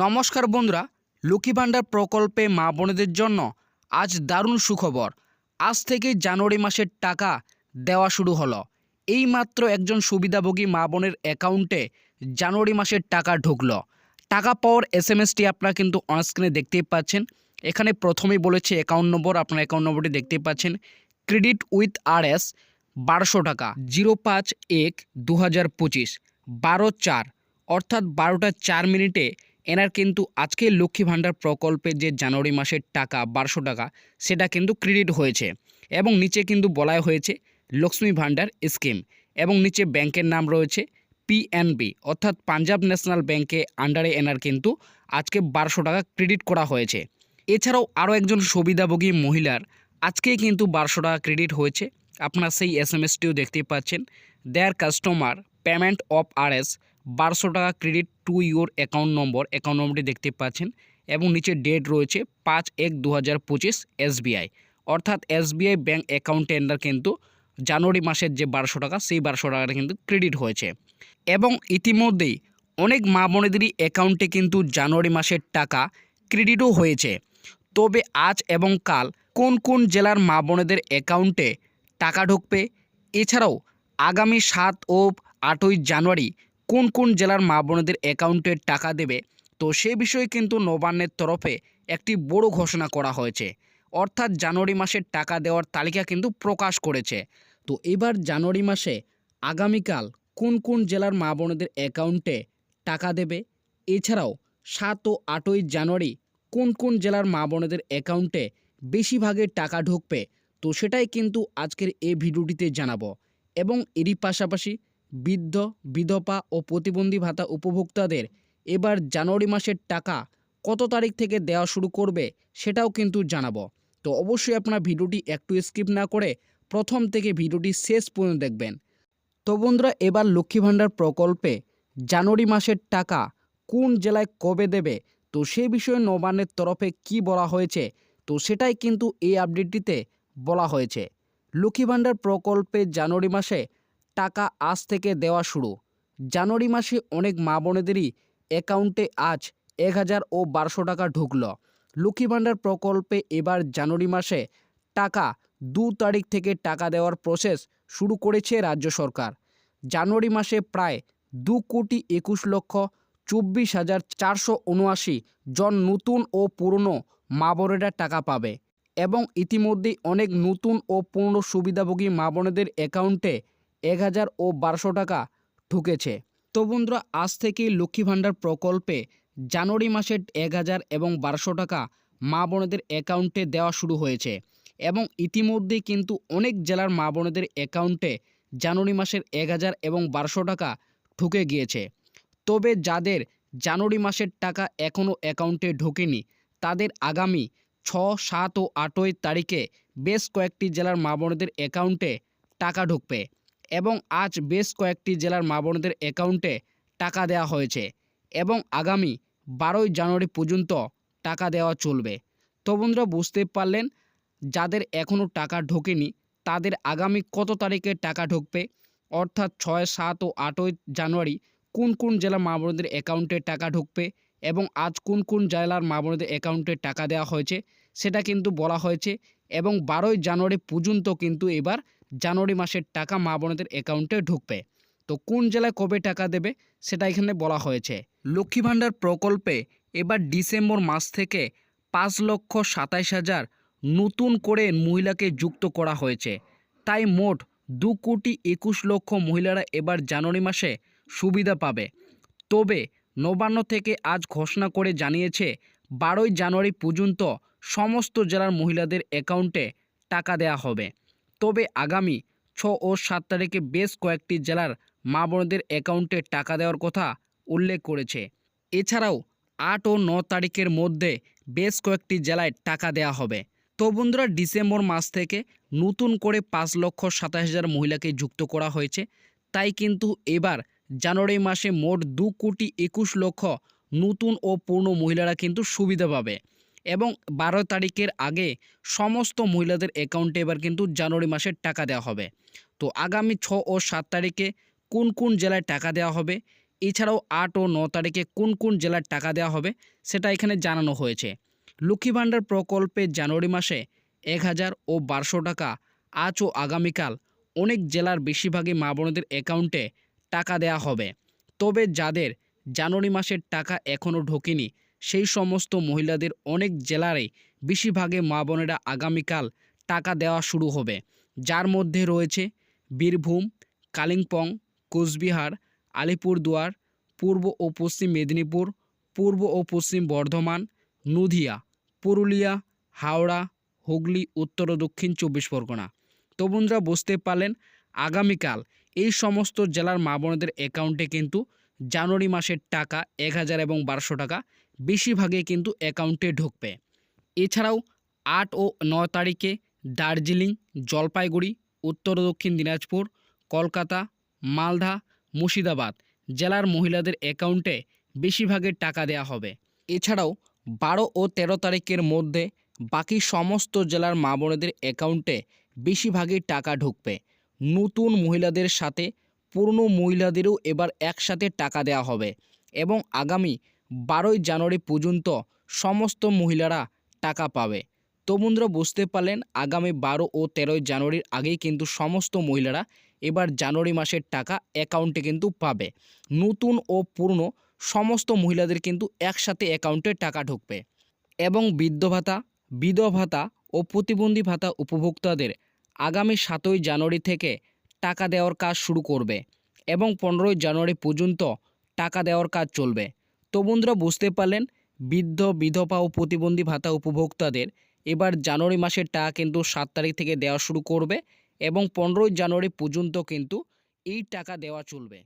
নমস্কার বন্ধুরা, লক্ষ্মী ভাণ্ডার প্রকল্পে মা বোনেদের জন্য আজ দারুণ সুখবর। আজ থেকে জানুয়ারি মাসের টাকা দেওয়া শুরু হলো। এই মাত্র একজন সুবিধাভোগী মা বোনের অ্যাকাউন্টে জানুয়ারি মাসের টাকা ঢুকল। টাকা পাওয়ার এস এম এসটি আপনারা কিন্তু অনস্ক্রিনে দেখতেই পাচ্ছেন। এখানে প্রথমেই বলেছে অ্যাকাউন্ট নম্বর, আপনার অ্যাকাউন্ট নম্বরটি দেখতেই পাচ্ছেন। ক্রেডিট উইথ আর এস বারোশো টাকা, জিরো পাঁচ এক দু হাজার পঁচিশ, বারো চার, অর্থাৎ বারোটা চার মিনিটে এনার কিন্তু আজকে লক্ষ্মী ভাণ্ডার প্রকল্পে যে জানুয়ারি মাসের টাকা, বারোশো টাকা, সেটা কিন্তু ক্রেডিট হয়েছে এবং নিচে কিন্তু বলা হয়েছে লক্ষ্মী ভাণ্ডার স্কিম এবং নিচে ব্যাংকের নাম রয়েছে পিএনবি অর্থাৎ পাঞ্জাব ন্যাশনাল ব্যাংকে আন্ডারে এনার কিন্তু আজকে বারোশো টাকা ক্রেডিট করা হয়েছে। এছাড়াও আরও একজন সুবিধাভোগী মহিলার আজকেই কিন্তু বারোশো টাকা ক্রেডিট হয়েছে। আপনারা সেই এস এম এসটিও দেখতে পাচ্ছেন। Dear customer payment of R S বারোশো টাকা credit to your account number account নম্বরটি দেখতে পাচ্ছেন এবং নিচে ডেট রয়েছে পাঁচ এক দু হাজার পঁচিশ এসবিআই অর্থাৎ এসবিআই ব্যাঙ্ক অ্যাকাউন্টে এনার কিন্তু জানুয়ারি মাসের যে বারোশো টাকা, সেই বারোশো টাকাটা কিন্তু ক্রেডিট হয়েছে। এবং ইতিমধ্যেই অনেক মা বোনেদেরই অ্যাকাউন্টে কিন্তু জানুয়ারি মাসের টাকা ক্রেডিটও হয়েছে। তবে আজ এবং কাল কোন কোন জেলার মা বোনেদের অ্যাকাউন্টে টাকা ঢুকবে, এছাড়াও আগামী সাত ও আটই জানুয়ারি কোন কোন জেলার মা বোনেদের অ্যাকাউন্টে টাকা দেবে? তো সে বিষয়ে কিন্তু নবান্নের তরফে একটি বড় ঘোষণা করা হয়েছে। অর্থাৎ জানুয়ারি মাসের টাকা দেওয়ার তালিকা কিন্তু প্রকাশ করেছে। তো এবার জানুয়ারি মাসে আগামীকাল কোন কোন জেলার মা বোনেদের অ্যাকাউন্টে টাকা দেবে? এছাড়াও সাত ও আটই জানুয়ারি কোন কোন জেলার মা বোনেদের অ্যাকাউন্টে বেশিরভাগের টাকা ঢুকবে? তো সেটাই কিন্তু আজকের এই ভিডিওটিতে জানাব। এবং এরই পাশাপাশি বৃদ্ধ, বিধবা ও প্রতিবন্ধী ভাতা উপভোক্তাদের এবার জানুয়ারি মাসের টাকা কত তারিখ থেকে দেওয়া শুরু করবে সেটাও কিন্তু জানাব। তো অবশ্যই আপনারা ভিডিওটি একটু স্কিপ না করে প্রথম থেকে ভিডিওটি শেষ পর্যন্ত দেখবেন। তো বন্ধুরা, এবার লক্ষ্মী ভাণ্ডার প্রকল্পে জানুয়ারি মাসের টাকা কোন জেলায় কবে দেবে? তো সেই বিষয়ে নবান্নের তরফে কি বলা হয়েছে? তো সেটাই কিন্তু এই আপডেটটিতে বলা হয়েছে। লক্ষ্মী ভাণ্ডার প্রকল্পে জানুয়ারি মাসে টাকা আজ থেকে দেওয়া শুরু। জানুয়ারি মাসে অনেক মা বোনেদেরই অ্যাকাউন্টে আজ এক হাজার ও বারোশো টাকা ঢুকল। লক্ষ্মী ভাণ্ডার প্রকল্পে এবার জানুয়ারি মাসে টাকা দু তারিখ থেকে টাকা দেওয়ার প্রসেস শুরু করেছে রাজ্য সরকার। জানুয়ারি মাসে প্রায় দু কোটি একুশ লক্ষ চব্বিশ হাজার চারশো উনআশি জন নতুন ও পুরনো মা বোনেরা টাকা পাবে এবং ইতিমধ্যেই অনেক নতুন ও পূর্ণ সুবিধাভোগী মা বোনেদের অ্যাকাউন্টে এক হাজার ও বারোশো টাকা ঢুকেছে তো বন্ধুরা, আজ থেকেই লক্ষ্মী ভাণ্ডার প্রকল্পে জানুয়ারি মাসের এক হাজার এবং বারোশো টাকা মা বোনেদের অ্যাকাউন্টে দেওয়া শুরু হয়েছে এবং ইতিমধ্যেই কিন্তু অনেক জেলার মা বোনেদের অ্যাকাউন্টে জানুয়ারি মাসের এক হাজার এবং বারোশো টাকা ঢুকে গিয়েছে। তবে যাদের জানুয়ারি মাসের টাকা এখনও অ্যাকাউন্টে ঢোকেনি, তাদের আগামী ছ, সাত ও আটই তারিখে বেশ কয়েকটি জেলার মা বোনেদের অ্যাকাউন্টে টাকা ঢুকবে। এবং আজ বেশ কয়েকটি জেলার মা বোনেদের অ্যাকাউন্টে টাকা দেওয়া হয়েছে এবং আগামী বারোই জানুয়ারি পর্যন্ত টাকা দেওয়া চলবে। তো বন্ধুরা, বুঝতে পারলেন, যাদের এখনও টাকা ঢোকেনি, তাদের আগামী কত তারিখে টাকা ঢুকবে? অর্থাৎ ছয়, সাত ও আটই জানুয়ারি কোন কোন জেলার মা বোনদের অ্যাকাউন্টে টাকা ঢুকবে এবং আজ কোন কোন জেলার মা বোনদের অ্যাকাউন্টে টাকা দেওয়া হয়েছে, সেটা কিন্তু বলা হয়েছে এবং বারোই জানুয়ারি পর্যন্ত কিন্তু এবার জানুয়ারি মাসের টাকা মা বোনদের অ্যাকাউন্টে ঢুকবে। তো কোন জেলায় কবে টাকা দেবে সেটা এখানে বলা হয়েছে। লক্ষ্মী ভাণ্ডার প্রকল্পে এবার ডিসেম্বর মাস থেকে পাঁচ লক্ষ সাতাইশ হাজার নতুন করে মহিলাকে যুক্ত করা হয়েছে। তাই মোট দু কোটি একুশ লক্ষ মহিলারা এবার জানুয়ারি মাসে সুবিধা পাবে। তবে নবান্ন থেকে আজ ঘোষণা করে জানিয়েছে, বারোই জানুয়ারি পর্যন্ত সমস্ত জেলার মহিলাদের অ্যাকাউন্টে টাকা দেয়া হবে। তবে আগামী ছ ও সাত তারিখে বেশ কয়েকটি জেলার মা বোনদের অ্যাকাউন্টে টাকা দেওয়ার কথা উল্লেখ করেছে। এছাড়াও আট ও ন তারিখের মধ্যে বেশ কয়েকটি জেলায় টাকা দেওয়া হবে। তো বন্ধুরা, ডিসেম্বর মাস থেকে নতুন করে পাঁচ লক্ষ সাতাশ হাজার মহিলাকে যুক্ত করা হয়েছে। তাই কিন্তু এবার জানুয়ারি মাসে মোট দু কোটি একুশ লক্ষ নতুন ও পূর্ণ মহিলারা কিন্তু সুবিধা পাবে। এবং বারো তারিখের আগে সমস্ত মহিলাদের অ্যাকাউন্টে এবার কিন্তু জানুয়ারি মাসের টাকা দেওয়া হবে। তো আগামী ছ ও সাত তারিখে কোন কোন জেলায় টাকা দেওয়া হবে? এছাড়াও আট ও ন তারিখে কোন কোন জেলার টাকা দেওয়া হবে? সেটা এখানে জানানো হয়েছে। লক্ষ্মী ভাণ্ডার প্রকল্পে জানুয়ারি মাসে এক হাজার ও বারোশো টাকা, আজ ও আগামীকাল অনেক জেলার বেশিরভাগই মা বোনদের অ্যাকাউন্টে টাকা দেওয়া হবে। তবে যাদের জানুয়ারি মাসের টাকা এখনও ঢোকেনি সেই সমস্ত মহিলাদের অনেক জেলারই বেশিরভাগে মা বোনেরা আগামীকাল টাকা দেওয়া শুরু হবে। যার মধ্যে রয়েছে বীরভূম, কালিম্পং, কোচবিহার, আলিপুরদুয়ার, পূর্ব ও পশ্চিম মেদিনীপুর, পূর্ব ও পশ্চিম বর্ধমান, নদিয়া, পুরুলিয়া, হাওড়া, হুগলি, উত্তর ও দক্ষিণ চব্বিশ পরগনা। তো বন্ধুরা, বুঝতে পারলেন, আগামীকাল এই সমস্ত জেলার মা বোনেদের অ্যাকাউন্টে কিন্তু জানুয়ারি মাসের টাকা এক হাজার এবং বারোশো টাকা বেশিরভাগে কিন্তু অ্যাকাউন্টে ঢুকবে। এছাড়াও আট ও নয় তারিখে দার্জিলিং, জলপাইগুড়ি, উত্তর দক্ষিণ দিনাজপুর, কলকাতা, মালদা, মুর্শিদাবাদ জেলার মহিলাদের অ্যাকাউন্টে বেশিরভাগের টাকা দেওয়া হবে। এছাড়াও বারো ও তেরো তারিখের মধ্যে বাকি সমস্ত জেলার মা বোনেদের অ্যাকাউন্টে বেশিরভাগই টাকা ঢুকবে। নতুন মহিলাদের সাথে পুরনো মহিলাদেরও এবার একসাথে টাকা দেওয়া হবে এবং আগামী বারোই জানুয়ারি পর্যন্ত সমস্ত মহিলারা টাকা পাবে। তো বন্ধুরা, বুঝতে পারলেন, আগামী বারো ও তেরোই জানুয়ারির আগেই কিন্তু সমস্ত মহিলারা এবার জানুয়ারি মাসের টাকা অ্যাকাউন্টে কিন্তু পাবে। নতুন ও পুরনো সমস্ত মহিলাদের কিন্তু একসাথে অ্যাকাউন্টে টাকা ঢুকবে। এবং বৃদ্ধ ভাতা, বিধবা ভাতা ও প্রতিবন্ধী ভাতা উপভোক্তাদের আগামী সাতই জানুয়ারি থেকে টাকা দেওয়ার কাজ শুরু করবে এবং পনেরোই জানুয়ারি পর্যন্ত টাকা দেওয়ার কাজ চলবে। তো বন্ধুরা বুঝতে পারলেন, বৃদ্ধ, বিধবা ও প্রতিবন্ধী ভাতা উপভোক্তাদের এবার জানুয়ারি মাসের টাকা কিন্তু সাত তারিখ থেকে দেওয়া শুরু করবে এবং পনেরোই জানুয়ারি পর্যন্ত কিন্তু এই টাকা দেওয়া চলবে।